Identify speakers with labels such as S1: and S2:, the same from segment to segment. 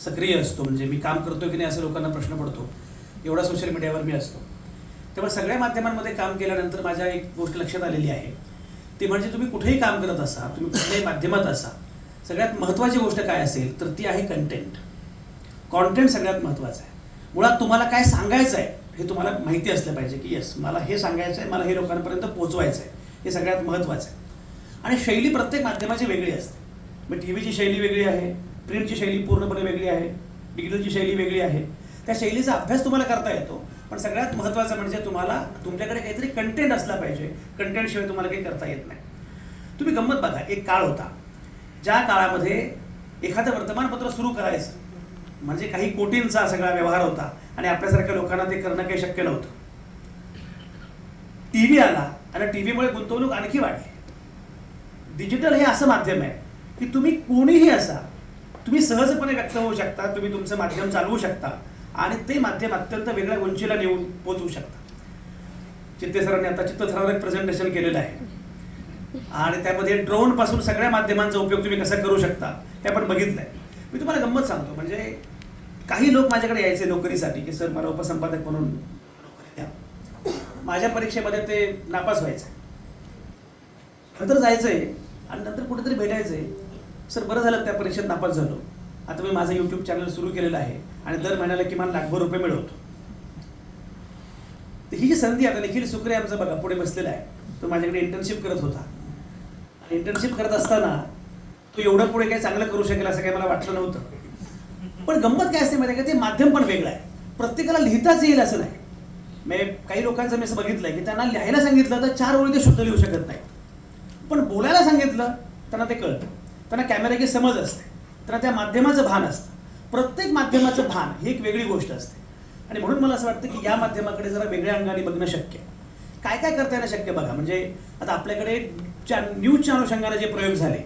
S1: सक्रिय असतो. म्हणजे मी काम करतो की नाही असं लोकांना प्रश्न पडतो. एवढा सोशल मीडियावर मी असतो. तेव्हा सगळ्या माध्यमांमध्ये काम केल्यानंतर माझ्या एक गोष्ट लक्षात आलेली आहे. ती म्हणजे तुम्ही कुठेही काम करत असा तुम्ही कुठल्याही माध्यमात असा सगळ्यात महत्त्वाची गोष्ट काय असेल तर ती आहे कंटेंट कॉन्टेंट सगळ्यात महत्त्वाचं आहे. मुळात तुम्हाला काय सांगायचं आहे हे तुम्हाला माहिती असलं पाहिजे की येस मला हे सांगायचं आहे मला हे लोकांपर्यंत पोहोचवायचं आहे हे सगळ्यात महत्त्वाचं आहे. आणि शैली प्रत्येक माध्यमाची वेगळी असते. मग टी व्हीची शैली वेगळी आहे. प्रिंटची शैली पूर्णपणे वेगळी आहे डिजिटलची शैली वेगळी आहे. त्या शैलीचा अभ्यास तुम्हाला करता येतो पण सगळ्यात महत्त्वाचं म्हणजे तुम्हाला तुमच्याकडे काहीतरी कंटेंट असला पाहिजे. कंटेंटशिवाय तुम्हाला काही करता येत नाही. तुम्ही गंमत बघा एक काळ होता. ज्या काळामध्ये एखादं वर्तमानपत्र सुरू करायचं म्हणजे काही कोटींचा सगळा व्यवहार होता आणि आपल्यासारख्या लोकांना ते करणं काही शक्य नव्हतं. टी व्ही आला आणि टी व्हीमुळे गुंतवणूक आणखी वाढली. डिजिटल हे असं माध्यम आहे की तुम्ही कोणीही असा तुम्ही सहजपणे व्यक्त होऊ शकता तुम्ही तुमचं माध्यम चालवू शकता आणि ते माध्यम अत्यंत वेगळ्या उंचीला नेऊन पोचवू शकता. चित्ते सरांनी आता चित्तथरावर एक प्रेझेंटेशन केलेलं आहे. आणि त्यामध्ये ड्रोनपासून सगळ्या माध्यमांचा उपयोग तुम्ही कसा करू शकता हे आपण बघितलंय. मी तुम्हाला गंमत सांगतो म्हणजे काही लोक माझ्याकडे यायचे नोकरीसाठी की सर मला उपसंपादक म्हणून नोकरी द्या. माझ्या परीक्षेमध्ये ते नापास व्हायचं. नंतर जायचंय आणि नंतर कुठेतरी भेटायचंय सर बरं झालं त्या परीक्षेत नापास झालो. आता मी माझं यूट्यूब चॅनल सुरू केलेलं आहे आणि दर महिन्याला किमान लाखभर रुपये मिळवतो. तर ही जी संधी आता निखिल सुकरे आमचा बघा पुढे बसलेला आहे. तो माझ्याकडे इंटर्नशिप करत होता. आणि इंटर्नशिप करत असताना तो एवढं पुढे काही चांगलं करू शकेल असं काही मला वाटलं नव्हतं. पण गंमत काय असते माहिती का? ते माध्यम पण वेगळं आहे. प्रत्येकाला लिहिताच येईल असं नाही. मी काही लोकांचं मी असं बघितलंय की त्यांना लिहायला सांगितलं तर चार ओळी ते शुद्ध लिहू शकत नाही पण बोलायला सांगितलं त्यांना ते कळतं. त्यांना कॅमेऱ्याची समज असते. त्यांना त्या माध्यमाचं भान असतं. प्रत्येक माध्यमाचं भान ही एक वेगळी गोष्ट असते. आणि म्हणून मला असं वाटतं की या माध्यमाकडे जरा वेगळ्या अंगाने बघणं शक्य आहे. काय काय करता येणं शक्य बघा? म्हणजे आता आपल्याकडे च्या न्यूजच्या अनुषंगाने जे प्रयोग झाले.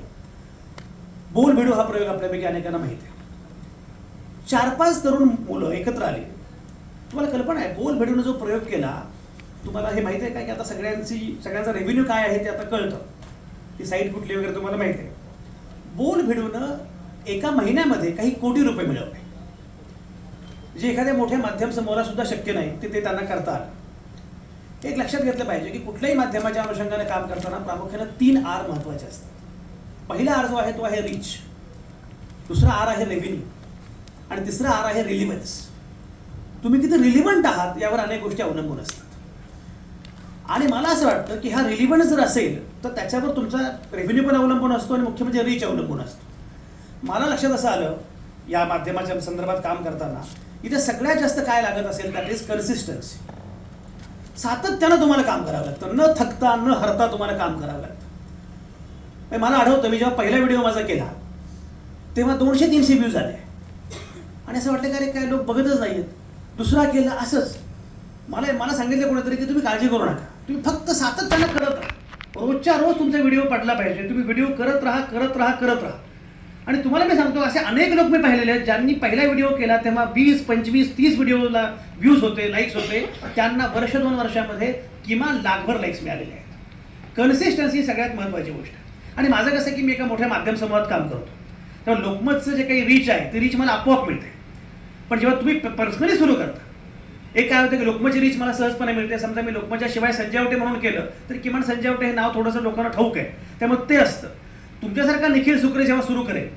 S1: बोल भिडू हा प्रयोग आपल्यापैकी अनेकांना माहिती आहे. चार पाच तरुण मुलं एकत्र आली. तुम्हाला कल्पना आहे बोल भिडून जो प्रयोग केला तुम्हाला हे माहिती आहे का की आता सगळ्यांची सगळ्यांचा रेव्हेन्यू काय आहे ते आता कळतं. ती साईट कुठली वगैरे तुम्हाला माहिती आहे. बोल भिडवणं एका महिन्यामध्ये काही कोटी रुपये मिळवले जे एखाद्या मोठ्या माध्यम समोरा सुद्धा शक्य नाही ते ते त्यांना करता आलं एक लक्षात घेतलं पाहिजे की कुठल्याही माध्यमाच्या अनुषंगाने काम करताना प्रामुख्याने तीन आर महत्त्वाचे असतात. पहिला आर जो आहे तो आहे रिच दुसरा आर आहे रेव्हेन्यू आणि तिसरा आर आहे रिलिव्हन्स तुम्ही किती रिलिव्हंट आहात यावर अनेक गोष्टी अवलंबून असतात. आणि मला असं वाटतं की हा रिलिव्हन्स जर असेल तर त्याच्यावर तुमचा रेव्हेन्यू पण अवलंबून असतो आणि मुख्य म्हणजे रीच अवलंबून असतो. मला लक्षात असं आलं या माध्यमाच्या संदर्भात काम करताना इथे सगळ्यात जास्त काय लागत असेल दॅट इज कन्सिस्टन्सी सातत्यानं तुम्हाला काम करावं लागतं. न थकता न हरता तुम्हाला काम करावं लागतं. म्हणजे मला आठवतं मी जेव्हा पहिला व्हिडिओ माझा केला तेव्हा दोनशे तीनशे व्ह्यू झाले आणि असं वाटतं का अरे काय लोक बघतच नाही आहेत दुसरा केला असंच. मला मला सांगितलं कोणीतरी की तुम्ही काळजी करू नका. तुम्ही फक्त सातत्यानं करत राहा. रोजच्या रोज तुमचा व्हिडिओ पडला पाहिजे. तुम्ही व्हिडिओ करत राहा करत राहा करत राहा. आणि तुम्हाला मी सांगतो असे अनेक लोक मी पाहिलेले आहेत ज्यांनी पहिला व्हिडिओ केला तेव्हा वीस पंचवीस तीस व्हिडिओला व्ह्यूज होते लाईक्स होते. त्यांना वर्ष दोन वर्षामध्ये किमान लाखभर लाईक्स मिळालेले आहेत. कन्सिस्टन्सी सगळ्यात महत्त्वाची गोष्ट आहे. आणि माझं कसं आहे की मी एका मोठ्या माध्यम समूहात काम करतो. तेव्हा लोकमतचं जे काही रीच आहे ते रीच मला आपोआप मिळते. पण जेव्हा तुम्ही पर्सनली सुरू करता एक काय होतं की लोकमतची रीच मला सहजपणे मिळते. समजा मी लोकमतच्या शिवाय संजावटे म्हणून केलं तर किमान संजावटे हे नाव थोडंसं लोकांना ठाऊक आहे. त्यामुळे ते असतं. तुमच्यासारखा निखिल सुक्रे जेव्हा सुरू करेल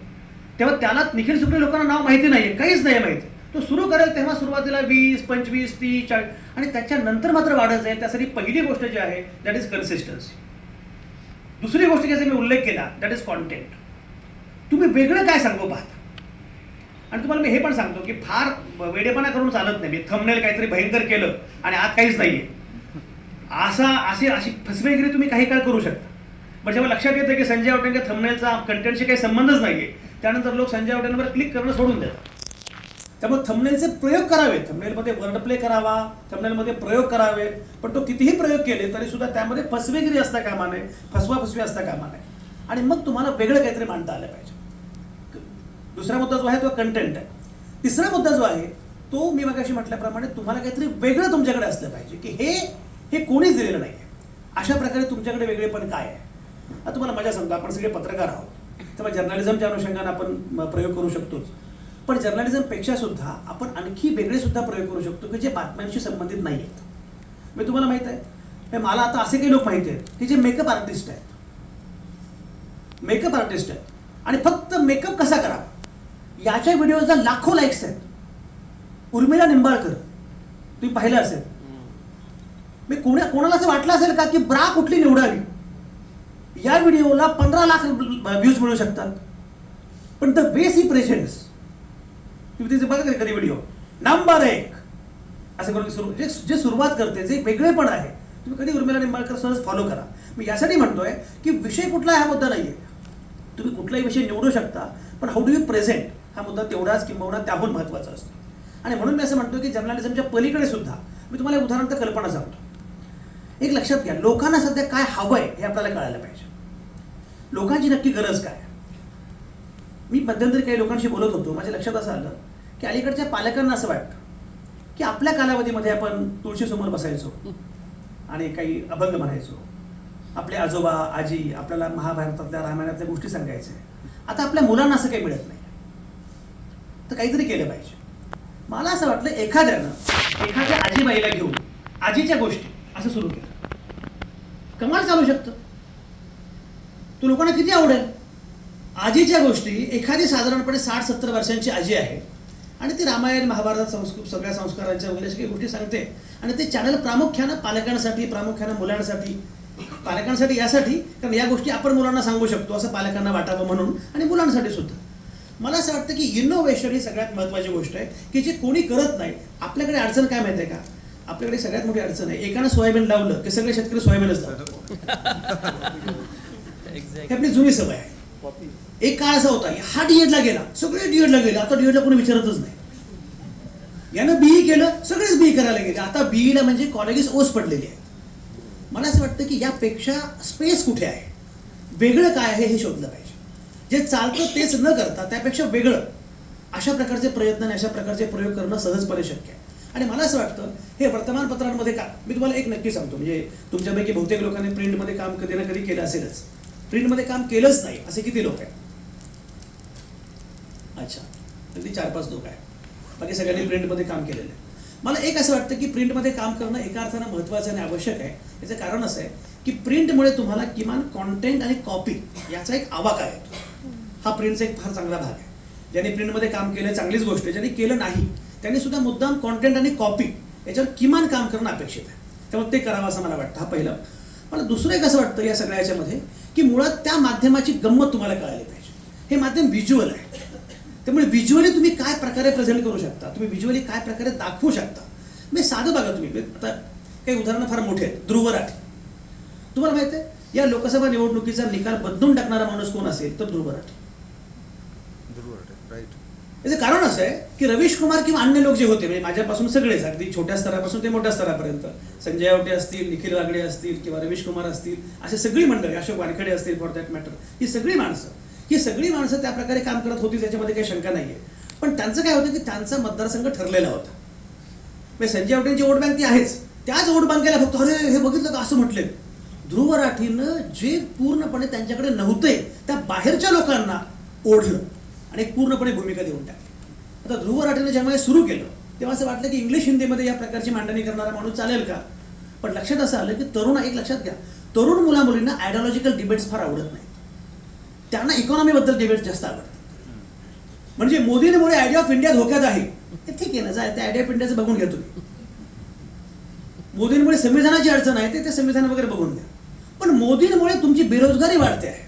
S1: तेव्हा त्याला निखिल सुक्रे लोकांना नाव माहिती नाही आहे काहीच नाही माहिती. तो सुरू करेल तेव्हा सुरुवातीला वीस पंचवीस तीस चाळीस आणि त्याच्यानंतर मात्र वाढत जाईल. त्यासाठी पहिली गोष्ट जी आहे दॅट इज कन्सिस्टन्सी दुसरी गोष्ट ज्याचा मी उल्लेख केला दॅट इज कॉन्टेंट तुम्ही वेगळं काय सांगू पाहता? आणि तुम्हाला मी हे पण सांगतो की फार वेडेपणा करून चालत नाही. मी थंबनेल काहीतरी भयंकर केलं आणि आत काहीच नाहीये. असा अशी अशी फसवेगिरी तुम्ही काही काळ करू शकता? पण जेव्हा लक्षात येतं की संजय आवटेंच्या थंबनेलचा कंटेंटशी काही संबंधच नाहीये त्यानंतर लोक संजय आवटेंवर क्लिक करणं सोडून देतात. त्यामुळे थंबनेलचे प्रयोग करावेत. थंबनेलमध्ये वर्ड प्ले करावा थंबनेलमध्ये प्रयोग करावेत पण तो कितीही प्रयोग केले तरी सुद्धा त्यामध्ये फसवेगिरी असता कामा नये फसवा फसवी असता कामा नये. आणि मग तुम्हाला वेगळं काहीतरी मांडता आलं पाहिजे. दुसरा मुद्दा जो आहे तो कंटेंट आहे. तिसरा मुद्दा जो आहे तो मी मगाशी म्हटल्याप्रमाणे तुम्हाला काहीतरी वेगळं तुमच्याकडे असलं पाहिजे की हे हे कोणीच दिलेलं नाही आहे अशा प्रकारे तुमच्याकडे वेगळेपण काय आहे? आता तुम्हाला मजा सांगतो आपण सगळे पत्रकार आहोत. तेव्हा जर्नलिझमच्या अनुषंगाने आपण प्रयोग करू शकतोच. पण जर्नलिझमपेक्षा सुद्धा आपण आणखी वेगळे सुद्धा प्रयोग करू शकतो की जे बातम्यांशी संबंधित नाही आहेत. मी तुम्हाला माहीत आहे मला आता असे काही लोक माहिती आहेत की जे मेकअप आर्टिस्ट आहेत. मेकअप आर्टिस्ट आहेत. आणि फक्त मेकअप कसा करावा? याच्या व्हिडिओला लाखो लाईक्स आहेत. उर्मिला निंबाळकर. तुम्ही पाहिलं असेल. मी कोणा कोणाला असं वाटलं असेल का की ब्रा कुठली निवडावी? या व्हिडिओला पंधरा लाख व्ह्यूज मिळू शकतात. पण द बेस ही प्रेझेंट्स तुम्ही तिथे बघा कधी व्हिडिओ नंबर एक. असं करून सुरू जे जे सुरुवात करते जे वेगळेपण आहे तुम्ही कधी उर्मिला निंबाळकर सहज फॉलो करा. मी यासाठी म्हणतोय की विषय कुठला आहे हा मुद्दा नाहीये. तुम्ही कुठलाही विषय निवडू शकता पण हाऊ डू यू प्रेझेंट हा मुद्दा तेवढाच किंबहुना त्याहून महत्त्वाचा असतो. आणि म्हणून मी असं म्हणतो की जर्नलिझमच्या पलीकडे सुद्धा मी तुम्हाला उदाहरण कल्पना सांगतो. एक लक्षात घ्या लोकांना सध्या काय हवंय हे आपल्याला कळायला पाहिजे. लोकांची नक्की गरज काय? मी मध्यंतरी काही लोकांशी बोलत होतो माझ्या लक्षात असं आलं की अलीकडच्या पालकांना असं वाटतं की आपल्या कालावधीमध्ये आपण तुळशीसमोर बसायचो आणि काही अभंग म्हणायचो. आपले आजोबा आजी आपल्याला महाभारतातल्या रामायणातल्या गोष्टी सांगायचे. आता आपल्या मुलांना असं काही मिळत नाही. तर काहीतरी केलं पाहिजे. मला असं वाटलं एखाद्यानं एखाद्या आजीबाईला घेऊन आजीच्या गोष्टी असं सुरू केलं. कमाल चालू शकतं. तो लोकांना किती आवडेल? आजीच्या गोष्टी एखादी साधारणपणे साठ सत्तर वर्षांची आजी आहे आणि ती रामायण महाभारत संस्कृत सगळ्या संस्कारांच्या वगैरे सगळ्या गोष्टी सांगते. आणि ते चॅनल प्रामुख्यानं पालकांसाठी प्रामुख्यानं मुलांसाठी पालकांसाठी यासाठी कारण या गोष्टी आपण मुलांना सांगू शकतो असं पालकांना वाटावं म्हणून आणि मुलांसाठी सुद्धा. मला असं वाटतं की इनोव्हेशन ही सगळ्यात महत्त्वाची गोष्ट आहे की जे कोणी करत नाही आपल्याकडे अडचण काय माहिती आहे का? आपल्याकडे सगळ्यात मोठी अडचण आहे. एकानं सोयाबीन लावलं की सगळे शेतकरी सोयाबीनच लावतात ही आपली जुनी सवय आहे. एक काळ असा होता हा डीएडला गेला सगळे डीएडला गेले. आता डीएडला कोणी विचारतच नाही. यानं बीई केलं सगळेच बीई करायला गेले. आता बीईला म्हणजे कॉलेजेस ओस पडलेली आहे. मला असं वाटतं की यापेक्षा स्पेस कुठे आहे? वेगळं काय आहे हे शोधलं पाहिजे. जे चालतं तेच न करता त्यापेक्षा वेगळं अशा प्रकारचे प्रयत्न आणि अशा प्रकारचे प्रयोग करणं सहजपणे शक्य आहे. आणि मला असं वाटतं हे वर्तमानपत्रांमध्ये का मी तुम्हाला एक नक्की सांगतो. म्हणजे तुमच्यापैकी बहुतेक लोकांनी प्रिंटमध्ये काम कधी ना कधी केलं असेलच. प्रिंटमध्ये काम केलंच नाही असे किती लोक आहेत? अच्छा अगदी चार पाच लोक आहेत. बाकी सगळ्यांनी प्रिंटमध्ये काम केलेलं आहे. मला एक असं वाटतं की प्रिंटमध्ये काम करणं एका अर्थानं महत्त्वाचं आणि आवश्यक आहे. याचं कारण असं आहे की प्रिंटमुळे तुम्हाला किमान कॉन्टेंट आणि कॉपी याचा एक आवाका येतो. हा प्रिंटचा एक फार चांगला भाग आहे. ज्यांनी प्रिंटमध्ये काम केलं चांगलीच गोष्ट आहे. ज्यांनी केलं नाही त्यांनी सुद्धा मुद्दाम कॉन्टेंट आणि कॉपी याच्यावर किमान काम करणं अपेक्षित आहे. त्यामुळे ते करावं असं मला वाटतं. हा पहिलं. मला दुसरं एक असं वाटतं या सगळ्या याच्यामध्ये की मुळात त्या माध्यमाची गंमत तुम्हाला कळायला पाहिजे. हे माध्यम व्हिज्युअल आहे. त्यामुळे व्हिज्युअली तुम्ही काय प्रकारे प्रेझेंट करू शकता? तुम्ही व्हिज्युअली काय प्रकारे दाखवू शकता? मी साधं बघा तुम्ही. म्हणजे आता काही उदाहरणं फार मोठे आहेत. ध्रुवराठी तुम्हाला माहिती आहे या लोकसभा निवडणुकीचा निकाल बदलून टाकणारा माणूस कोण असेल? तर ध्रुव
S2: त्याचं
S1: याचं कारण असं आहे की रवीश कुमार किंवा अन्य लोक जे होते म्हणजे माझ्यापासून सगळेच अगदी छोट्या स्तरापासून ते मोठ्या स्तरापर्यंत संजय आवटे असतील निखिल वागडे असतील किंवा रवीश कुमार असतील अशी सगळी मंडळी अशोक वानखेडे असतील फॉर दॅट मॅटर ही सगळी माणसं ही सगळी माणसं त्या प्रकारे काम करत होती त्याच्यामध्ये काही शंका नाही आहे पण त्यांचं काय होतं की त्यांचा मतदारसंघ ठरलेला होता. म्हणजे संजय आवटेंची वोट बँक ती आहेच. त्याच वोट बँकेला फक्त अरे हे बघितलं का? असं म्हटले ध्रुव राठीनं जे पूर्णपणे त्यांच्याकडे नव्हते त्या बाहेरच्या लोकांना ओढलं. आणि एक पूर्णपणे भूमिका देऊन टाकली. आता ध्रुव राठीनं जेव्हा हे सुरू केलं तेव्हा असं वाटलं की इंग्लिश हिंदीमध्ये या प्रकारची मांडणी करणारा माणूस चालेल का? पण लक्षात असं आलं की तरुण एक लक्षात घ्या तरुण मुला मुलींना आयडिओलॉजिकल डिबेट्स फार आवडत नाही त्यांना इकॉनॉमीबद्दल डिबेट जास्त आवडतात. म्हणजे मोदींमुळे आयडिया ऑफ इंडिया धोक्यात आहे. ते ठीक आहे ना जाय त्या आयडिया ऑफ इंडियाचं बघून घ्या तुम्ही. मोदींमुळे संविधानाची अडचण आहे ते ते संविधान वगैरे बघून घ्या. पण मोदींमुळे तुमची बेरोजगारी वाढते आहे.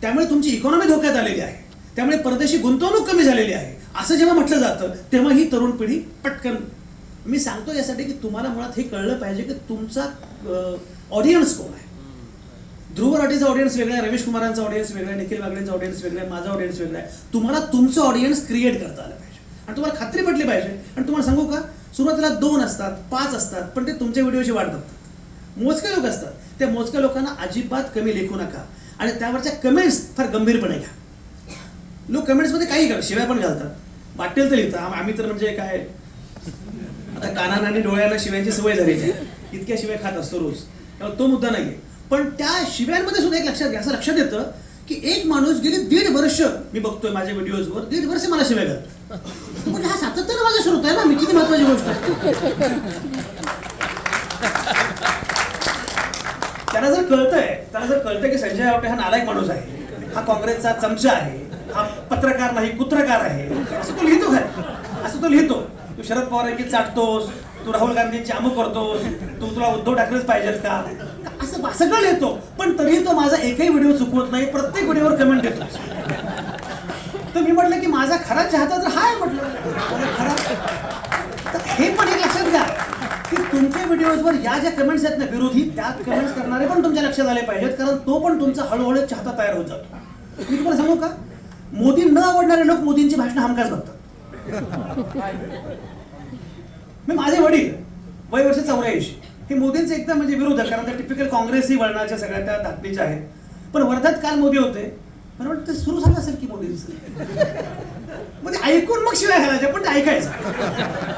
S1: त्यामुळे तुमची इकॉनॉमी धोक्यात आलेली आहे. त्यामुळे परदेशी गुंतवणूक कमी झालेली आहे. असं जेव्हा म्हटलं जातं तेव्हा ही तरुण पिढी पटकन मी सांगतो यासाठी की तुम्हाला मुळात हे कळलं पाहिजे की तुमचा ऑडियन्स कोण आहे? ध्रुव राठीचा ऑडियन्स वेगळा आहे रमेश कुमारांचा ऑडियन्स वेगळा आहे निखिल वागडेंचा ऑडियन्स वेगळा आहे माझा ऑडियन्स वेगळा आहे. तुम्हाला तुमचं ऑडियन्स क्रिएट करता आलं पाहिजे. आणि तुम्हाला खात्री पटली पाहिजे. आणि तुम्हाला सांगू का? सुरुवातीला दोन असतात पाच असतात पण ते तुमच्या व्हिडिओची वाट बघतात. मोजके लोक असतात. त्या मोजक्या लोकांना अजिबात कमी लेखू नका. आणि त्यावरच्या कमेंट्स फार गंभीरपणे घ्या. लोक कमेंट्समध्ये काही घाल शिवाय पण घालतात. वाटेल तर लिहितात. आम्ही तर म्हणजे काय? आता कानानं आणि डोळ्यांना शिव्यांची सवय झालेली आहे. इतक्या शिवाय खात असतो रोज. त्यामुळे तो मुद्दा नाहीये. पण त्या शिव्यांमध्ये सुद्धा एक लक्षात घ्या. असं लक्षात येतं की एक माणूस गेले दीड वर्ष मी बघतोय माझ्या व्हिडिओजवर दीड वर्ष मला शिवाय घालतो म्हणजे हा सातत्यानं माझा स्रोत आहे ना. मी किती महत्वाची गोष्ट आहे. त्याला जर कळतंय त्याला जर कळतंय की संजय आवटे हा नालायक माणूस आहे. हा काँग्रेसचा चमचा आहे. हा पत्रकार नाही कुत्रकार आहे. असं तो लिहितो काय असं तो लिहितो. तू शरद पवार पवारांची चाटतोस तू राहुल गांधींची अमुक करतोस तू तुला उद्धव ठाकरेच पाहिजेत का? असं सगळं लिहितो. पण तरीही तो माझा एकही व्हिडिओ चुकवत नाही प्रत्येक व्हिडिओवर कमेंट देतो तर मी म्हटलं की माझा खरा चाहता तर हा म्हटलं. खरा तर हे पण एक लक्षात घ्या की तुमच्या व्हिडिओजवर या ज्या कमेंट्स आहेत ना विरोधी त्या कमेंट्स करणारे पण तुमच्या लक्षात आले पाहिजेत कारण तो पण तुमचा हळूहळू चाहता तयार होत जातो. मी तुम्हाला सांगू का? मोदी न आवडणारे लोक मोदींची भाषणं हमखास बघतात. मी माझे वडील वय वर्ष चौऱ्याऐंशी हे मोदींचे एकदम म्हणजे विरोधक कारण त्या टिपिकल काँग्रेसी वळणाच्या सगळ्या त्या धाकणीच्या आहेत. पण वर्धात काल मोदी होते. मला वाटतं ते सुरू झालं असेल की मोदींचं. म्हणजे ऐकून मग शिवाय घालायच्या पण ते ऐकायचं.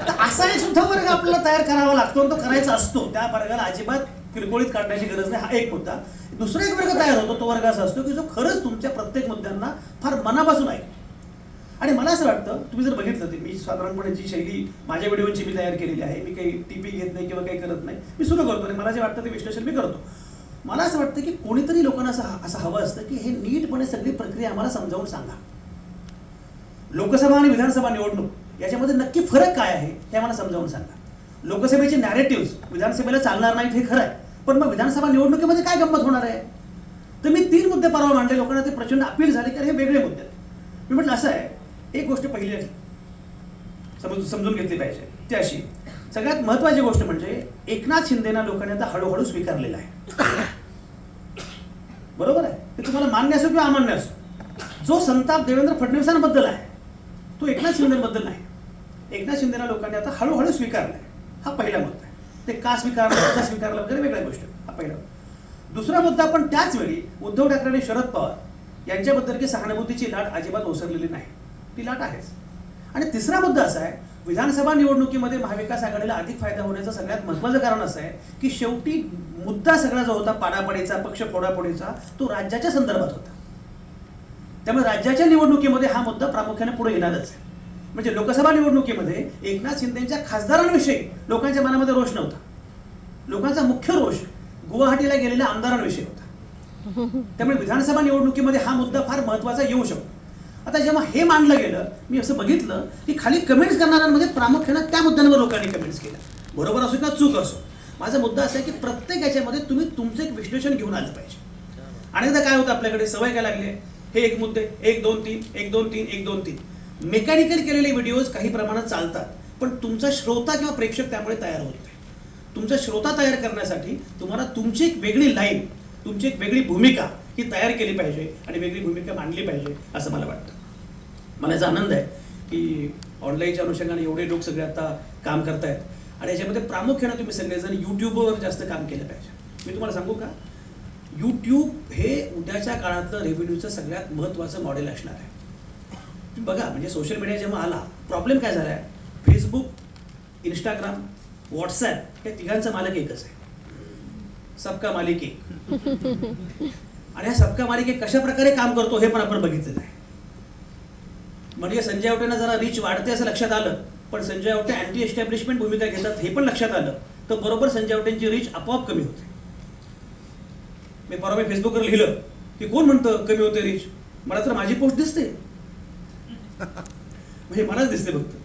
S1: तर असा एक सुद्धा वर्ग आपल्याला तयार करावा लागतो आणि तो करायचा असतो. त्या वर्गाला अजिबात किरकोळीत काढण्याची गरज नाही. हा एक मुद्दा. दुसरा एक वर्ग तयार होतो तो वर्ग असा असतो की जो खरंच तुमच्या प्रत्येक मुद्द्यांना फार मनापासून ऐकतो आणि मला असं वाटतं तुम्ही जर बघितलं ते मी साधारणपणे जी शैली माझ्या व्हिडिओची मी तयार केलेली आहे मी काही टीपी घेत नाही किंवा काही करत नाही मी सुरू करतो आणि मला जे वाटतं ते विश्लेषण मी करतो. मला असं वाटतं की कोणीतरी लोकांना असं असं हवं असतं की हे नीटपणे सगळी प्रक्रिया आम्हाला समजावून सांगा. लोकसभा आणि विधानसभा निवडणूक याच्यामध्ये नक्की फरक काय आहे हे आम्हाला समजावून सांगा. लोकसभेचे नॅरेटिव्ह विधानसभेला चालणार नाहीत हे खरं आहे. पण मग विधानसभा निवडणुकीमध्ये काय गंमत होणार आहे? तर मी तीन मुद्दे परवा मांडले लोकांना ते प्रचंड अपील झाले कारण हे वेगळे मुद्दे. मी म्हटलं असं आहे एक गोष्ट पहिली समज समजून घेतली पाहिजे. ती अशी सगळ्यात महत्वाची गोष्ट म्हणजे एकनाथ शिंदेना लोकांनी आता हळूहळू स्वीकारलेला आहे. बरोबर आहे? ते तुम्हाला मान्य असो किंवा अमान्य असो जो संताप देवेंद्र फडणवीसांबद्दल आहे तो एकनाथ शिंदेबद्दल नाही. एकनाथ शिंदेना लोकांनी आता हळूहळू स्वीकारलाय. हा पहिला मुद्दा आहे. ते का स्वीकारलं कसा स्वीकारलं वगैरे वेगळ्या गोष्ट. हा पहिला. दुसरा मुद्दा पण त्याच वेळी उद्धव ठाकरे आणि शरद पवार यांच्याबद्दल की सहानुभूतीची लाट अजिबात ओसरलेली नाही. ती लाट आहेच. आणि तिसरा मुद्दा असा आहे विधानसभा निवडणुकीमध्ये महाविकास आघाडीला अधिक फायदा होण्याचं सगळ्यात महत्त्वाचं कारण असं आहे की शेवटी मुद्दा सगळा जो होता पाडापाडीचा पक्ष फोडाफोडीचा तो राज्याच्या संदर्भात होता. त्यामुळे राज्याच्या निवडणुकीमध्ये हा मुद्दा प्रामुख्याने पुढे येणारच आहे. म्हणजे लोकसभा निवडणुकीमध्ये एकनाथ शिंदेच्या खासदारांविषयी लोकांच्या मनामध्ये रोष नव्हता. लोकांचा मुख्य रोष गुवाहाटीला गेलेल्या आमदारांविषयी होता. त्यामुळे विधानसभा निवडणुकीमध्ये हा मुद्दा फार महत्त्वाचा येऊ शकतो. आता जेव्हा हे मानलं गेलं मी असं बघितलं की खाली कमेंट्स करणाऱ्यांमध्ये प्रामुख्यानं त्या मुद्द्यांवर लोकांनी कमेंट्स केल्या. बरोबर असो किंवा चूक असो माझा मुद्दा असा आहे की प्रत्येक याच्यामध्ये तुम्ही तुमचं एक विश्लेषण घेऊन आलं पाहिजे. अनेकदा काय होतं आपल्याकडे? सवय काय लागली हे एक मुद्दे एक दोन तीन एक दोन तीन एक दोन तीन. मेकॅनिकल केलेले व्हिडिओज काही प्रमाणात चालतात पण तुमचा श्रोता किंवा प्रेक्षक त्यामुळे तयार होत नाही. तुमचा श्रोता तयार करण्यासाठी तुम्हाला तुमची एक वेगळी लाईन तुमची एक वेगळी भूमिका ही तयार केली पाहिजे आणि वेगळी भूमिका मांडली पाहिजे असं मला वाटतं. मला याचा आनंद आहे की ऑनलाईनच्या अनुषंगाने एवढे लोक सगळे आता काम करतायत आणि याच्यामध्ये प्रामुख्याने तुम्ही सगळेजण यूट्यूबवर जास्त काम केलं पाहिजे. मी तुम्हाला सांगू का? यूट्यूब हे उद्याच्या काळातलं रेव्हेन्यूचं सगळ्यात महत्त्वाचं मॉडेल असणार आहे. तुम्ही बघा म्हणजे सोशल मीडिया जेव्हा आला प्रॉब्लेम काय झाला आहे फेसबुक इंस्टाग्राम व्हॉट्सॲप हे तिघांचा मालक एकच आहे. सबका मालिक एक. आणि या सबका मालिक एक कशा प्रकारे काम करतो हे पण आपण बघितलेलं आहे. म्हणजे संजय आवटेंना जरा रीच वाढते असं लक्षात आलं पण संजय आवटे अँटी एस्टॅब्लिशमेंट भूमिका घेतात हे पण लक्षात आलं तर बरोबर संजय आवटेंची रीच आपोआप कमी होते. मी परवा मी फेसबुकवर लिहिलं की कोण म्हणतं कमी होते रीच मला तर माझी पोस्ट दिसते. म्हणजे मलाच दिसते फक्त.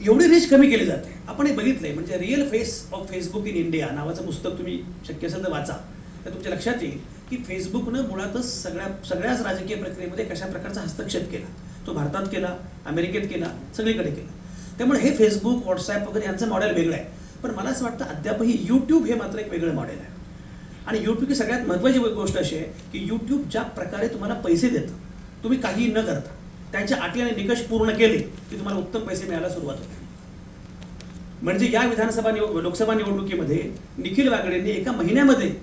S1: एवढी रीच कमी केली जाते. आपण हे बघितलंय. म्हणजे real face of Facebook in India नावाचं पुस्तक तुम्ही शक्य असेल तर वाचा. तर तुमच्या लक्षात येईल की फेसबुकनं मुळातच सगळ्या सगळ्याच राजकीय प्रक्रियेमध्ये कशा प्रकारचा हस्तक्षेप केला. तो भारतात केला अमेरिकेत केला सगळीकडे केला. त्यामुळे हे फेसबुक व्हॉट्सॲप वगैरे यांचं मॉडेल वेगळं आहे. पण मला असं वाटतं अद्यापही यूट्यूब हे मात्र एक वेगळं मॉडेल आहे. आणि यूट्यूबची सगळ्यात महत्त्वाची गोष्ट अशी आहे की यूट्यूब ज्या प्रकारे तुम्हाला पैसे देतं तुम्ही काहीही न करता त्यांच्या अटी आणि निकष पूर्ण केले की तुम्हाला उत्तम पैसे मिळायला सुरुवात होते. म्हणजे या विधानसभा निवड लोकसभा निवडणुकीमध्ये निखिल वागडेंनी एका महिन्यामध्ये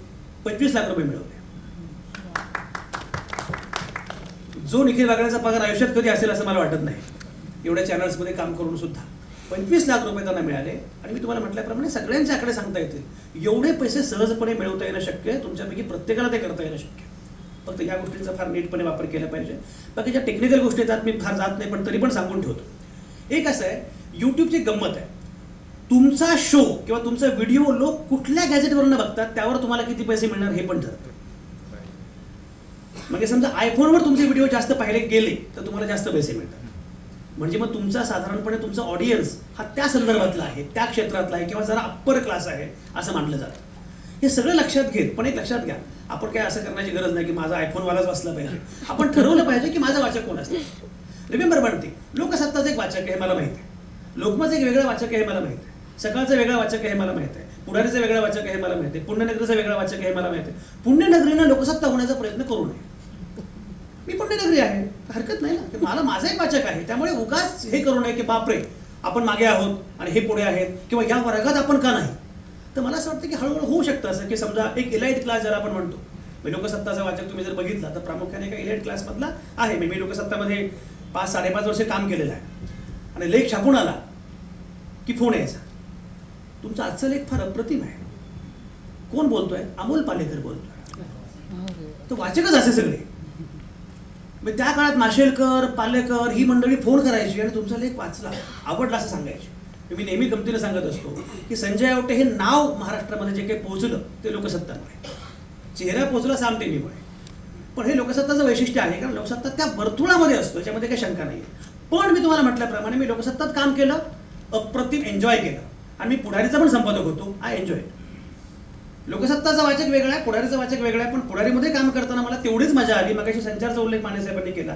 S1: पंचवीस लाख रुपये मिळवले. जो निखिल वागडेचा पगार आयुष्यात कधी असेल असं मला वाटत नाही. एवढ्या चॅनल्समध्ये काम करून सुद्धा. पंचवीस लाख रुपये त्यांना मिळाले. आणि मी तुम्हाला म्हटल्याप्रमाणे सगळ्यांचे आकडे सांगता येतील. एवढे पैसे सहजपणे मिळवता येणं शक्य आहे. तुमच्यापैकी प्रत्येकाला ते करता येणं शक्य आहे. फक्त या गोष्टींचा फार नीटपणे वापर केला पाहिजे. बाकी ज्या टेक्निकल गोष्टी येतात मी फार जात नाही पण तरी पण सांगून ठेवतो. एक असं आहे यूट्यूबची गंमत आहे. तुमचा शो किंवा तुमचा व्हिडिओ लोक कुठल्या गॅजेटवरनं बघतात त्यावर तुम्हाला किती पैसे मिळणार हे पण ठरतं. म्हणजे समजा आयफोनवर तुमचे व्हिडिओ जास्त पाहिले गेले तर तुम्हाला जास्त पैसे मिळतात. म्हणजे मग तुमचा साधारणपणे तुमचा ऑडियन्स हा त्या संदर्भातला आहे त्या क्षेत्रातला आहे किंवा जरा अप्पर क्लास आहे असं मानलं जातं. हे सगळं लक्षात घेत पण एक लक्षात घ्या. आपण काय असं करण्याची गरज नाही की माझा आयफोनवालाच वाचला पाहिजे. आपण ठरवलं पाहिजे की माझा वाचक कोण असतो. रिमेंबर बनते लोकसत्ताचं एक वाचक आहे हे मला माहिती आहे. लोकमत एक वेगळं वाचक आहे हे मला माहिती आहे. सकाळचं वेगळा वाचक आहे हे मला माहिती आहे. पुढारीचं वेगळा वाचक आहे हे मला माहिती आहे. पुण्यनगरीचं वेगळा वाचक आहे हे मला माहिती आहे. पुण्यनगरीनं लोकसत्ता होण्याचा प्रयत्न करू नये. मी पुण्यनगरी आहे. हरकत नाही ना. मला माझा एक वाचक आहे. त्यामुळे उगाच हे करू नये की बापरे आपण मागे आहोत आणि हे पुढे आहेत किंवा या वर्गात आपण का नाही? तर मला असं वाटतं की हळूहळू होऊ शकतं असं की समजा एक इलाइट क्लास जर आपण म्हणतो. मी लोकसत्ताचा वाचक तुम्ही जर बघितला तर प्रामुख्याने एका इलाइट क्लासमधला आहे. मी मी लोकसत्तामध्ये पाच साडेपाच वर्ष काम केलेलं आहे. आणि लेख छापून आला की फोन यायचा. तुमचा आजचा लेख फार अप्रतिम आहे. कोण बोलतोय? अमोल पालेकर बोलतोय. तर वाचकच असे सगळे. मग त्या काळात माशेलकर पालेकर ही मंडळी फोन करायची आणि तुमचा लेख वाचला आवडला असं सांगायची. मी नेहमी गमतीने सांगत असतो की संजय आवटे हे नाव महाराष्ट्रामध्ये जे काही पोहोचलं ते लोकसत्तामुळे. चेहरा पोहोचला साम टीव्हीमुळे पण हे लोकसत्ताचं वैशिष्ट्य आहे कारण लोकसत्ता त्या वर्तुळामध्ये असतो याच्यामध्ये काही शंका नाही पण मी तुम्हाला म्हटल्याप्रमाणे मी लोकसत्तात काम केलं अप्रतिम एन्जॉय केलं. आणि मी पुढारीचा पण संपादक होतो आय एन्जॉय. लोकसत्ताचा वाचक वेगळा आहे पुढारीचा वाचक वेगळा आहे पण पुढारीमध्ये काम करताना मला तेवढीच मजा आली. मग संचारचा उल्लेख मानेसाहेबांनी केला.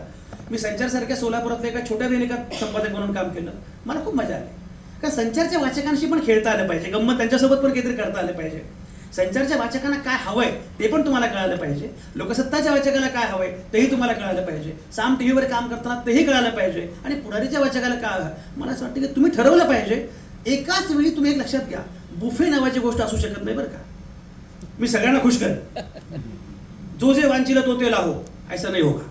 S1: मी संचारसारख्या सोलापुरातल्या एका छोट्या दैनिकात संपादक म्हणून काम केलं. मला खूप मजा आली. कारण संचारच्या वाचकांशी पण खेळता आलं पाहिजे. गंमत त्यांच्यासोबत पण काहीतरी करता आलं पाहिजे. संचारच्या वाचकांना काय हवंय ते पण तुम्हाला कळालं पाहिजे. लोकसत्ताच्या वाचकाला काय हवंय तेही तुम्हाला कळालं पाहिजे. साम टीव्हीवर काम करताना तेही कळालं पाहिजे. आणि पुढारीच्या वाचकाला काय हवं? मला असं वाटतं की तुम्ही ठरवलं पाहिजे. एकाच वेळी तुम्ही एक लक्षात घ्या. बुफे नावाची गोष्ट असू शकत नाही बरं का. मी सगळ्यांना खुश करेन. जो जे वांचिला तो ते लाहो ऐसा नाही होगा.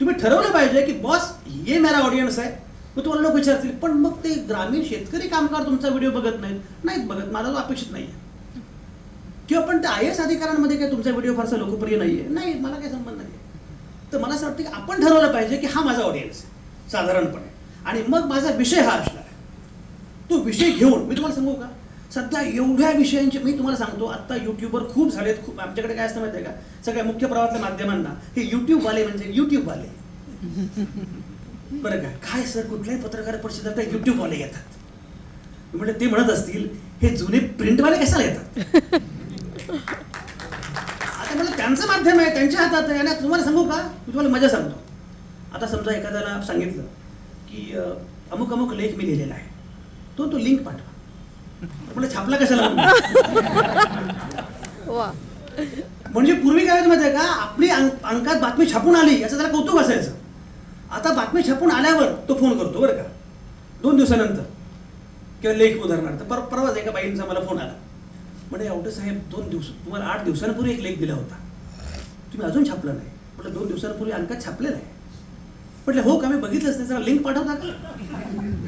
S1: तुम्ही ठरवलं पाहिजे की बॉस ये मेरा ऑडियन्स आहे. मग तुम्हाला लोक विचारतील पण मग ते ग्रामीण शेतकरी कामगार तुमचा व्हिडिओ बघत नाहीत? नाहीत बघत मला तो अपेक्षित नाही आहे किंवा पण त्या आय एस अधिकाऱ्यांमध्ये काय तुमचा व्हिडिओ फारसा लोकप्रिय नाही आहे नाही मला काही संबंध नाही तर मला असं वाटतं की आपण ठरवलं पाहिजे की हा माझा ऑडियन्स आहे साधारणपणे. आणि मग माझा विषय हा असणार आहे. तो विषय घेऊन मी तुम्हाला सांगू का? सध्या एवढ्या विषयांचे मी तुम्हाला सांगतो आता युट्यूबवर खूप झालेत खूप आमच्याकडे काय असतं माहिती आहे का? सगळ्या मुख्य प्रवाहातल्या माध्यमांना. हे युट्यूबवाले म्हणजे युट्यूबवाले बरं का? काय सर कुठल्याही पत्रकार परिषदेत युट्यूबवाले येतात. मी म्हटलं ते म्हणत असतील हे जुने प्रिंटवाले कशाला येतात? आता मला त्यांचं माध्यम आहे त्यांच्या हातात आहे आणि तुम्हाला सांगू का? मी तुम्हाला मजा सांगतो. आता समजा एखाद्याला सांगितलं की अमुक अमुक लेख मी लिहिलेला आहे. तो तो लिंक पाठवा. आपला छापला कशाला म्हणजे पूर्वी काय होतं माहिती आहे का आपली अंक- अंकात बातमी छापून आली याचं त्याला कौतुक असायचं. आता बातमी छापून आल्यावर तो फोन करतो बरं का. दोन दिवसानंतर. किंवा लेख उदाहरणार्थ. पर परवाच एका बाईंचा मला फोन आला. म्हणजे आवटे साहेब दोन दिवस तुम्हाला आठ दिवसांपूर्वी एक लेख दिला होता. तुम्ही अजून छापला नाही. म्हटलं दोन दिवसांपूर्वी अंकात छापलेला आहे म्हटलं हो का मी बघितलंच नाही. जरा लिंक पाठवता का?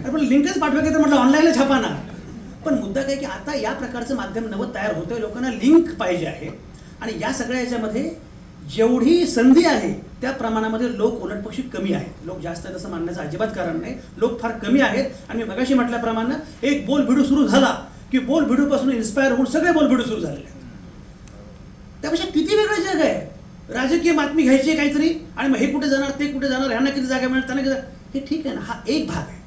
S1: अरे पण लिंकच पाठवा की तर म्हटलं ऑनलाईनला छापा ना. पण मुद्दा काय की आता या प्रकारचं माध्यम नवं तयार होतंय. लोकांना लिंक पाहिजे आहे. आणि या सगळ्या याच्यामध्ये जेवढी संधी आहे त्या प्रमाणामध्ये लोक उलटपक्षी कमी आहेत. लोक जास्त आहेत असं मानण्याचं अजिबात कारण नाही. लोक फार कमी आहेत. आणि मगाशी म्हटल्याप्रमाणे एक बोल भिडू सुरू झाला की बोल भिडूपासून इन्स्पायर होऊन सगळे बोल भिडू सुरू झालेले आहेत. त्यापेक्षा किती वेगळं जग आहे? राजकीय बातमी घ्यायची आहे काहीतरी आणि मग हे कुठे जाणार ते कुठे जाणार ह्यांना किती जागा मिळणार त्यांना किती हे ठीक आहे ना हा एक भाग आहे.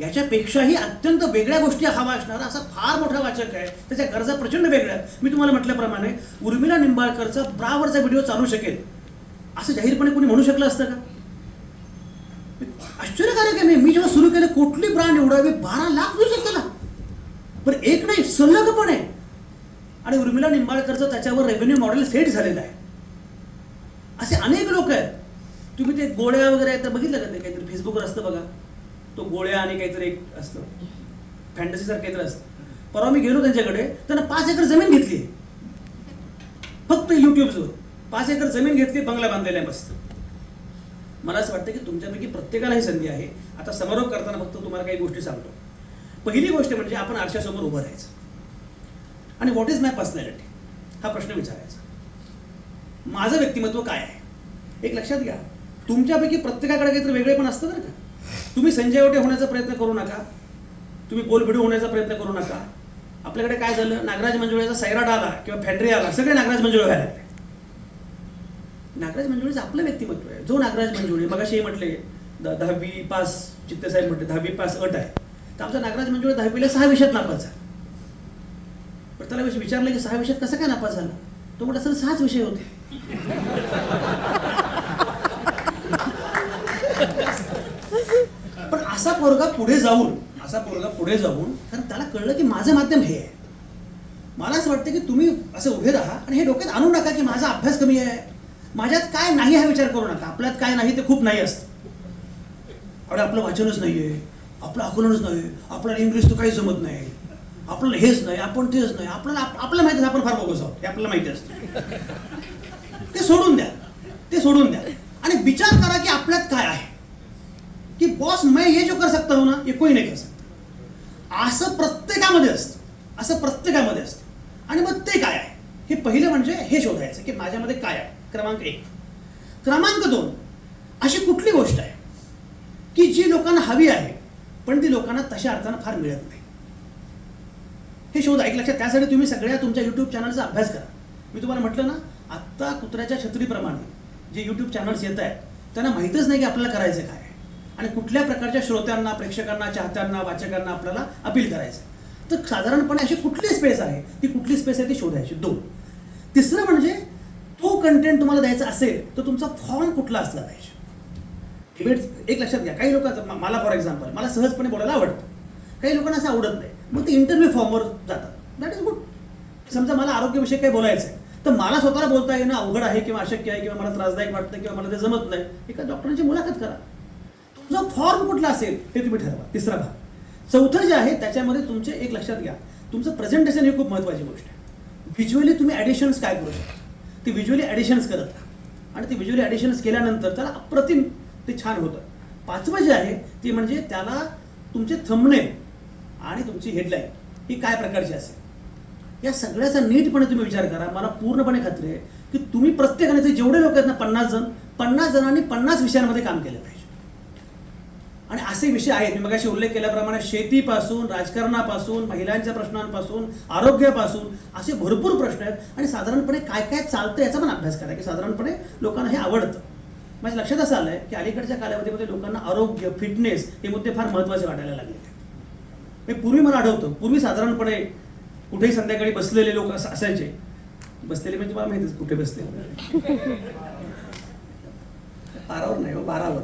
S1: याच्यापेक्षाही अत्यंत वेगळ्या गोष्टी हवा असणारा असा फार मोठा वाचक आहे. त्याच्या गरजा प्रचंड वेगळ्या आहेत. मी तुम्हाला म्हटल्याप्रमाणे उर्मिला निंबाळकरचा ब्रावरचा व्हिडिओ चालू शकेल. असं जाहीरपणे कोणी म्हणू शकलं असतं का? आश्चर्यकारक आहे मी जेव्हा सुरू केलं कुठली ब्रांड एवढावी बारा लाख देऊ शकते ना पण एक नाही सलगपणे आणि उर्मिला निंबाळकरचं त्याच्यावर रेव्हेन्यू मॉडेल सेट झालेलं आहे. असे अनेक लोक आहेत. तुम्ही ते गोळ्या वगैरे आहेत तर बघितलं का ते काहीतरी फेसबुकवर असतं बघा. तो गोळ्या आणि काहीतरी एक असतं. फॅन्टसीसारखं काहीतरी असतं. परवा मी गेलो त्यांच्याकडे त्यांना पाच एकर जमीन घेतली. फक्त युट्यूबवर पाच एकर जमीन घेतली बंगला बांधलेला मस्त. मला असं वाटतं की तुमच्यापैकी प्रत्येकाला ही संधी आहे. आता समारोप करताना फक्त तुम्हाला काही गोष्टी सांगतो. पहिली गोष्ट म्हणजे आपण आरशासमोर उभं राहायचं. आणि व्हॉट इज माय पर्सनॅलिटी हा प्रश्न विचारायचा. माझं व्यक्तिमत्व काय आहे? एक लक्षात घ्या. तुमच्यापैकी प्रत्येकाकडे काहीतरी वेगळे पण असतं बरं का. तुम्ही संजय ओटे होण्याचा प्रयत्न करू नका. तुम्ही गोलभिडू होण्याचा प्रयत्न करू नका. आपल्याकडे काय झालं? नागराज मंजुळेचा सैराट आला किंवा फॅन्ड्री आला. सगळे नागराज मंजुळे व्हायला लागले. नागराज मंजुळेचं आपलं व्यक्तिमत्व आहे. जो नागराज मंजुळे मगाशी म्हटले द- दहावी पास चित्तेसाहेब म्हटले दहावी पास अट आहे. तर आमचा नागराज मंजुळे दहावीला सहा विषयात नापास झाला. पण त्याला विषय विचारलं की सहा विषयात कसं काय नापास झाला? तो म्हटलं सर सहाच विषय होते. पण असा पोरगा पुढे जाऊन असा पोरगा पुढे जाऊन कारण त्याला कळलं की माझं माध्यम हे आहे. मला असं वाटतं की तुम्ही असं उभे राहा आणि हे डोक्यात आणू नका की माझा अभ्यास कमी आहे. माझ्यात काय नाही हा विचार करू नका. आपल्यात काय नाही ते खूप नाही असतं. अरे आपलं वाचनच नाहीये. आपलं आकलनच नाही आपल्याला इंग्लिश तर काही जमत नाही. आपल्याला हेच नाही. आपण तेच नाही. आपल्याला आपल्याला माहिती आपण फार बोगस आहोत. हे आपल्याला माहिती असतं. ते सोडून द्या. ते सोडून द्या. आणि विचार करा की आपल्यात काय आहे. की बॉस मैं ये जो कर सकता हूं ना ये कोई नाही कर सकता. असं प्रत्येकामध्ये असतं. असं प्रत्येकामध्ये असतं. आणि मग ते काय आहे? हे पहिलं म्हणजे हे शोधायचं की माझ्यामध्ये काय आहे? क्रमांक एक. क्रमांक दोन. अशी कुठली गोष्ट आहे की जी लोकांना हवी आहे पण ती लोकांना तशा अर्थानं फार मिळत नाही? हे शोध एक लक्षात. त्यासाठी तुम्ही सगळ्या तुमच्या युट्यूब चॅनलचा अभ्यास करा. मी तुम्हाला म्हटलं ना आत्ता कुत्र्याच्या छत्रीप्रमाणे जे यूट्यूब चॅनल्स येत आहेत त्यांना माहीतच नाही की आपल्याला करायचं काय आणि कुठल्या प्रकारच्या श्रोत्यांना प्रेक्षकांना चाहत्यांना वाचकांना आपल्याला अपील करायचं तर साधारणपणे अशी कुठली स्पेस आहे? ती कुठली स्पेस आहे ती शोधायची दोन. तिसरं म्हणजे तो कंटेंट तुम्हाला द्यायचा असेल तर तुमचा फॉर्म कुठला असला पाहिजे. डिबेट एक लक्षात घ्या. काही लोक मला फॉर एक्झाम्पल मला सहजपणे बोलायला आवडतं. काही लोकांना असं आवडत नाही. मग ते इंटरव्ह्यू फॉर्मवर जातात. दॅट इज गुड समजा मला आरोग्यविषयी काही बोलायचं आहे तर मला स्वतःला बोलता येणं अवघड आहे किंवा अशक्य आहे किंवा मला त्रासदायक वाटतं किंवा मला ते जमत नाही. एका डॉक्टरांची मुलाखत करा. तुमचा फॉर्म कुठला असेल हे तुम्ही ठरवा. तिसरा भाग. चौथं जे आहे त्याच्यामध्ये तुमचे एक लक्षात घ्या. तुमचं प्रेझेंटेशन ही खूप महत्त्वाची गोष्ट आहे. व्हिज्युअली तुम्ही ॲडिशन्स काय करू शकता? ती व्हिज्युअली ॲडिशन्स करत राहा. आणि ती व्हिज्युअली ॲडिशन्स केल्यानंतर त्याला अप्रतिम ते छान होतं. पाचवं जे आहे ती म्हणजे त्याला तुमचे थंबनेल आणि तुमची हेडलाईन ही काय प्रकारची असेल? या सगळ्याचा नीटपणे तुम्ही विचार करा. मला पूर्णपणे खात्री आहे की तुम्ही प्रत्येकाने ते जेवढे लोक आहेत ना पन्नास जण पन्नास जणांनी पन्नास विषयांमध्ये काम केलं पाहिजे. आणि असे विषय आहेत. मी मगाशी उल्लेख केल्याप्रमाणे शेतीपासून राजकारणापासून महिलांच्या प्रश्नांपासून आरोग्यापासून असे भरपूर प्रश्न आहेत. आणि साधारणपणे काय काय चालतं याचा पण अभ्यास करा की साधारणपणे लोकांना हे आवडतं. माझ्या लक्षात असं आलं की अलीकडच्या कालावधीमध्ये लोकांना आरोग्य फिटनेस हे मुद्दे फार महत्त्वाचे वाटायला लागले. मी पूर्वी मला आठवतं पूर्वी साधारणपणे कुठेही संध्याकाळी बसलेले लोक असायचे. बसलेले म्हणजे मला माहितीच कुठे बसले. बारावर नाही हो बारावर.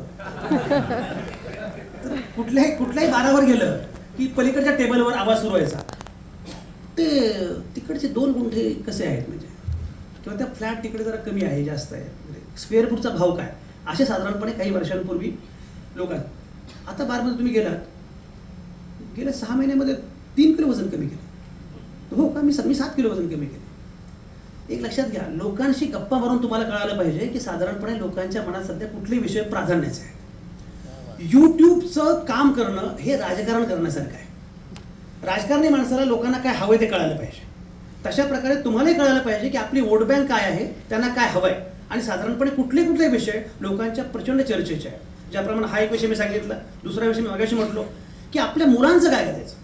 S1: कुठल्याही कुठल्याही बारावर गेलं की पलीकडच्या टेबलवर आवाज सुरू व्हायचा. ते तिकडचे दोन गुंठे कसे आहेत म्हणजे? किंवा त्या फ्लॅट तिकडे जरा कमी आहे जास्त आहे. म्हणजे स्क्वेअर फूटचा भाव काय? असे साधारणपणे काही वर्षांपूर्वी लोक आहेत आता बारमध्ये तुम्ही गेलात. गेल्या सहा महिन्यामध्ये तीन किलो वजन कमी केलं. हो का? मी स- मी सात किलो वजन कमी केलं. एक लक्षात घ्या लोकांशी गप्पा मारून तुम्हाला कळालं पाहिजे की साधारणपणे लोकांच्या मनात सध्या कुठले विषय प्राधान्याचे आहे यूट्यूबचं काम करणं हे राजकारण करण्यासारखं आहे. राजकारणी माणसाला लोकांना काय हवं ते कळायला पाहिजे. तशा प्रकारे तुम्हालाही कळायला पाहिजे की आपली वोट बँक काय आहे त्यांना काय हवंय. आणि साधारणपणे कुठले कुठले विषय लोकांच्या प्रचंड चर्चेचे आहेत. ज्याप्रमाणे हा एक विषय मी सांगितला दुसरा विषय मी मगाशी म्हटलो की आपल्या मुलांचं काय करायचं?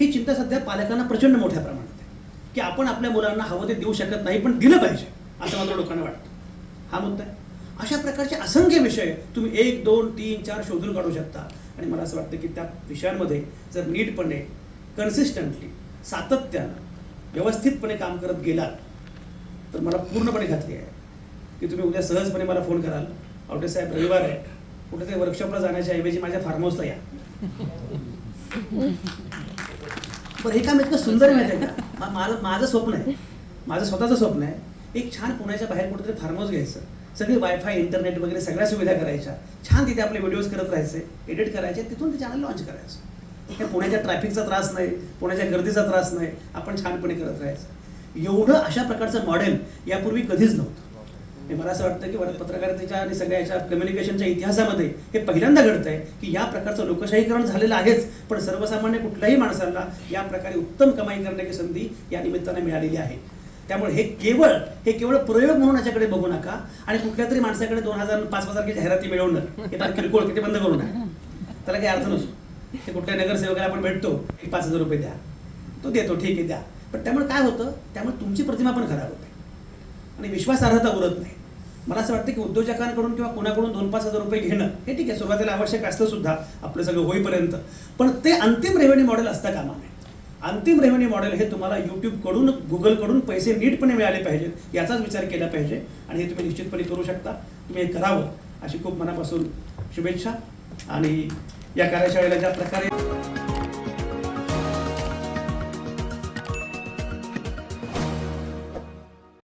S1: ही चिंता सध्या पालकांना प्रचंड मोठ्या प्रमाणात आहे. की आपण आपल्या मुलांना हवं ते देऊ शकत नाही पण दिलं पाहिजे असं मात्र लोकांना वाटतं. हा मुद्दा आहे. अशा प्रकारचे असंख्य विषय तुम्ही एक दोन तीन चार शोधून काढू शकता. आणि मला असं वाटतं की त्या विषयांमध्ये जर नीटपणे कन्सिस्टंटली सातत्यानं व्यवस्थितपणे काम करत गेलात तर मला पूर्णपणे खात्री आहे की तुम्ही उद्या सहजपणे मला फोन कराल. आवटे साहेब रविवार आहे. कुठेतरी वर्कशॉपला जाण्याच्या ऐवजी माझ्या फार्म हाऊसला या. बरं हे काम इतकं सुंदर माहिती आहे का? माझं माझं स्वप्न आहे. माझं स्वतःचं स्वप्न आहे. एक छान पुण्याच्या बाहेर कुठेतरी फार्म हाऊस घ्यायचं. सगळे वायफाय इंटरनेट वगैरे सगळ्या सुविधा करायच्या. छान तिथे आपले व्हिडिओज करत राहायचे एडिट करायचे तिथून ते चॅनल लॉन्च करायचं. हे पुण्याच्या ट्रॅफिकचा त्रास नाही पुण्याच्या गर्दीचा त्रास नाही आपण छानपणे करत राहायचं. एवढं अशा प्रकारचं मॉडेल यापूर्वी कधीच नव्हतं. मला असं वाटतं की पत्रकारितेच्या आणि सगळ्या याच्या कम्युनिकेशनच्या इतिहासामध्ये हे पहिल्यांदा घडतं आहे की या प्रकारचं लोकशाहीकरण झालेलं आहेच पण सर्वसामान्य कुठल्याही माणसाला या प्रकारे उत्तम कमाई करण्याची संधी या निमित्ताने मिळालेली आहे. त्यामुळे हे केवळ हे केवळ प्रयोग म्हणून याच्याकडे बघू नका. आणि कुठल्या तरी माणसाकडे दोन हजार पाच हजार जाहिराती मिळवणं हे किरकोळ किती बंद करू नका त्याला काही अर्थ नसतो. ते कुठल्या नगरसेवकाला आपण भेटतो की पाच हजार रुपये द्या. तो देतो ठीक आहे द्या. पण त्यामुळे काय होतं? त्यामुळे तुमची प्रतिमा पण खराब होते. आणि विश्वासार्हता उरत नाही. मला असं वाटतं की उद्योजकांकडून किंवा कोणाकडून दोन पाच हजार रुपये घेणं हे ठीक आहे सुरुवातीला आवश्यक असतं सुद्धा आपलं सगळं होईपर्यंत. पण ते अंतिम रेव्हेन्यू मॉडेल असता कामा नये अंतिम रेव्हेन्यू मॉडेल हे तुम्हाला यूट्यूबकडून गुगलकडून पैसे नीटपणे मिळाले पाहिजेत याचाच विचार केला पाहिजे आणि हे तुम्ही निश्चितपणे करू शकता. तुम्ही हे करावं अशी खूप मनापासून शुभेच्छा आणि या कार्यशाळेला ज्या प्रकारे